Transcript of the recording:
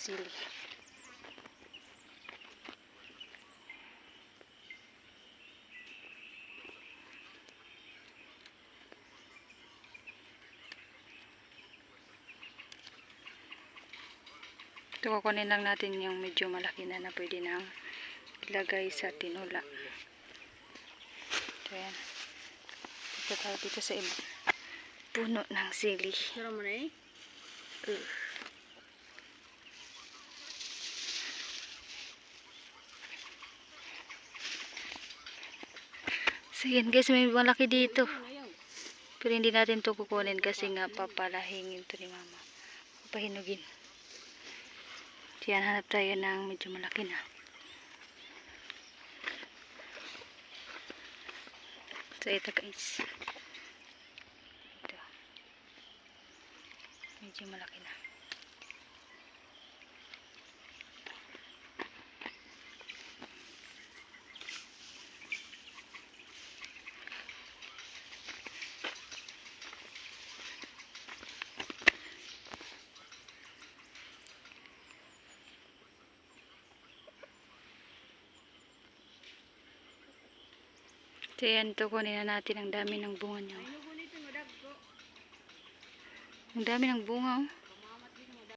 sili. Ito kukunin lang natin yung medyo malaki na na pwede nang ilagay sa tinula. Ito yan. Ito tayo dito sa iba. Puno ng sili. Sarap mo na eh. Ugh. So yan guys, may malaki dito. Pero hindi natin to kukunin kasi nga papalahingin to ni mama. Papahinugin. So yan, hanap tayo ng medyo malaki na. So ito guys. Ito. Medyo malaki na. So yan, ito kunin na natin ang dami ng bunga niya. Ang dami ng bunga oh.